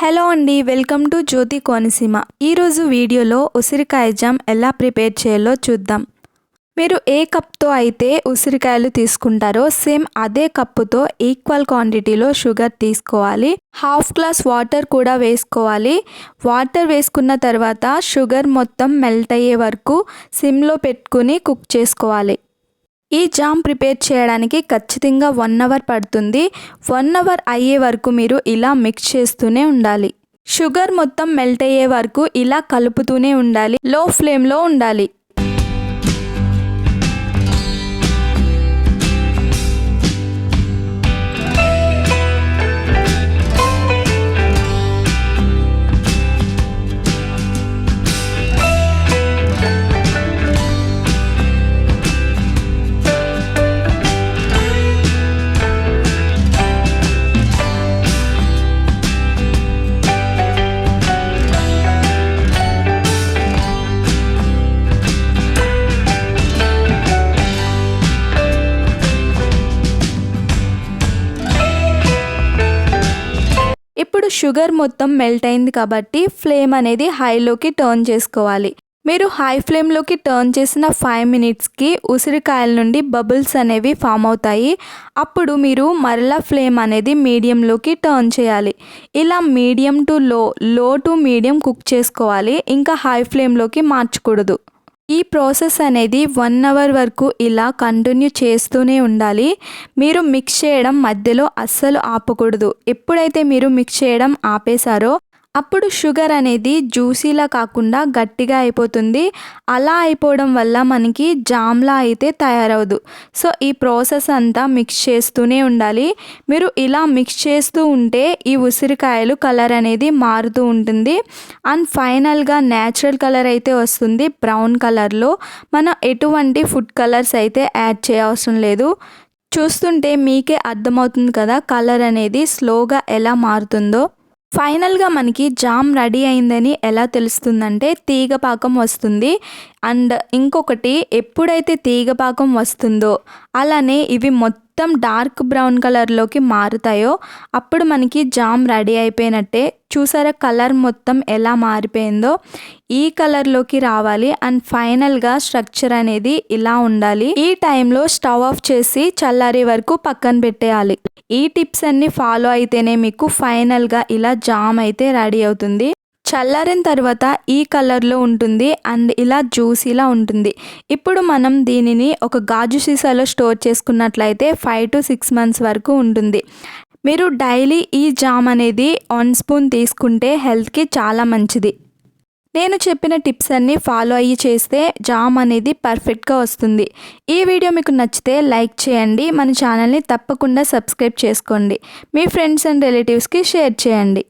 Hello అండి welcome to జ్యోతి కోనసీమ. ఈరోజు వీడియోలో ఉసిరికాయ జామ్ ఎలా ప్రిపేర్ చేయాలో చూద్దాం. మీరు ఏ కప్తో అయితే ఉసిరికాయలు తీసుకుంటారో సేమ్ అదే కప్పుతో ఈక్వల్ క్వాంటిటీలో షుగర్ తీసుకోవాలి. హాఫ్ గ్లాస్ వాటర్ కూడా వేసుకోవాలి. వాటర్ వేసుకున్న తర్వాత షుగర్ మొత్తం మెల్ట్ అయ్యే వరకు సిమ్లో పెట్టుకుని కుక్ చేసుకోవాలి. ఈ జామ్ ప్రిపేర్ చేయడానికి ఖచ్చితంగా వన్ అవర్ పడుతుంది. వన్ అవర్ అయ్యే వరకు మీరు ఇలా మిక్స్ చేస్తూనే ఉండాలి. షుగర్ మొత్తం మెల్ట్ అయ్యే వరకు ఇలా కలుపుతూనే ఉండాలి. లో ఫ్లేమ్లో ఉండాలి. షుగర్ మొత్తం మెల్ట్ అయింది కాబట్టి ఫ్లేమ్ అనేది హైలోకి టర్న్ చేసుకోవాలి. మీరు హై ఫ్లేమ్లోకి టర్న్ చేసిన ఫైవ్ మినిట్స్కి ఉసిరికాయల నుండి బబుల్స్ అనేవి ఫామ్ అవుతాయి. అప్పుడు మీరు మరలా ఫ్లేమ్ అనేది మీడియంలోకి టర్న్ చేయాలి. ఇలా మీడియం టు లో లో టు మీడియం కుక్ చేసుకోవాలి. ఇంకా హై ఫ్లేమ్లోకి మార్చకూడదు. ఈ ప్రాసెస్ అనేది వన్ అవర్ వరకు ఇలా కంటిన్యూ చేస్తూనే ఉండాలి. మీరు మిక్స్ చేయడం మధ్యలో అస్సలు ఆపకూడదు. ఎప్పుడైతే మీరు మిక్స్ చేయడం ఆపేశారో అప్పుడు షుగర్ అనేది జ్యూసీలా కాకుండా గట్టిగా అయిపోతుంది. అలా అయిపోవడం వల్ల మనకి జామ్లా అయితే తయారవదు. సో ఈ ప్రాసెస్ అంతా మిక్స్ చేస్తూనే ఉండాలి. మీరు ఇలా మిక్స్ చేస్తూ ఉంటే ఈ ఉసిరికాయలు కలర్ అనేది మారుతూ ఉంటుంది. అండ్ ఫైనల్గా న్యాచురల్ కలర్ అయితే వస్తుంది బ్రౌన్ కలర్లో. మనం ఎటువంటి ఫుడ్ కలర్స్ అయితే యాడ్ చేయవసరం లేదు. చూస్తుంటే మీకే అర్థమవుతుంది కదా కలర్ అనేది స్లోగా ఎలా మారుతుందో. ఫైనల్గా మనకి జామ్ రెడీ అయిందని ఎలా తెలుస్తుందంటే తీగ పాకం వస్తుంది. అండ్ ఇంకొకటి ఎప్పుడైతే తీగ పాకం వస్తుందో అలానే ఇవి మొత్తం మొత్తం డార్క్ బ్రౌన్ కలర్లోకి మారుతాయో అప్పుడు మనకి జామ్ రెడీ అయిపోయినట్టే. చూసారా కలర్ మొత్తం ఎలా మారిపోయిందో? ఈ కలర్లోకి రావాలి అండ్ ఫైనల్గా స్ట్రక్చర్ అనేది ఇలా ఉండాలి. ఈ టైంలో స్టవ్ ఆఫ్ చేసి చల్లారే వరకు పక్కన పెట్టేయాలి. ఈ టిప్స్ అన్ని ఫాలో అయితేనే మీకు ఫైనల్గా ఇలా జామ్ అయితే రెడీ అవుతుంది. చల్లారిన తర్వాత ఈ కలర్లో ఉంటుంది అండ్ ఇలా జ్యూసీలా ఉంటుంది. ఇప్పుడు మనం దీనిని ఒక గాజు సీసాలో స్టోర్ చేసుకున్నట్లయితే ఫైవ్ టు సిక్స్ మంత్స్ వరకు ఉంటుంది. మీరు డైలీ ఈ జామ్ అనేది వన్ స్పూన్ తీసుకుంటే హెల్త్కి చాలా మంచిది. నేను చెప్పిన టిప్స్ అన్నీ ఫాలో అయ్యి చేస్తే జామ్ అనేది పర్ఫెక్ట్గా వస్తుంది. ఈ వీడియో మీకు నచ్చితే లైక్ చేయండి మన ఛానల్ని తప్పకుండా సబ్స్క్రైబ్ చేసుకోండి. మీ ఫ్రెండ్స్ అండ్ రిలేటివ్స్కి షేర్ చేయండి.